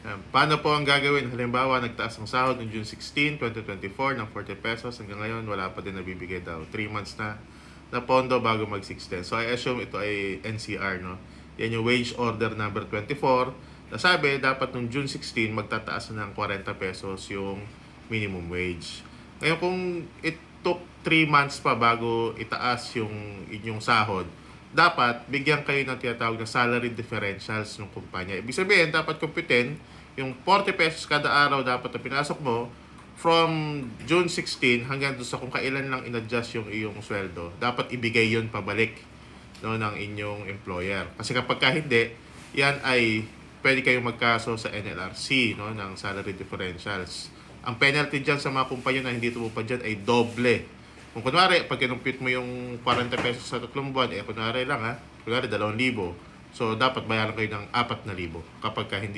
Yan. Paano po ang gagawin? Halimbawa, nagtaas ang sahod noong June 16, 2024 ng 40 pesos. Hanggang ngayon, wala pa din nabibigay daw. 3 months na na pondo bago mag-610. So, I assume ito ay NCR, no? Yan yung wage order number 24. Nasabi, dapat noong June 16, magtataas na ng 40 pesos yung minimum wage. Ngayon, kung it took 3 months pa bago itaas yung inyong sahod, dapat bigyan kayo ng tinatawag na salary differentials ng kumpanya. Ibig sabihin, dapat kumpitin yung 40 pesos kada araw dapat na pinasok mo from June 16 hanggang doon sa kung kailan lang in-adjust yung iyong sweldo. Dapat ibigay yon pabalik no, ng inyong employer. Kasi kapag ka hindi, yan ay pwede kayong magkaso sa NLRC no, ng salary differentials. Ang penalty dyan sa mga kumpanya na hindi tumupad dyan ay doble. Kung kunwari, pag kinumpute mo yung 40 pesos sa tatlong buwan, eh kunwari lang ha, kunwari 2,000. So, dapat bayaran kayo ng 4,000 kapag ka hindi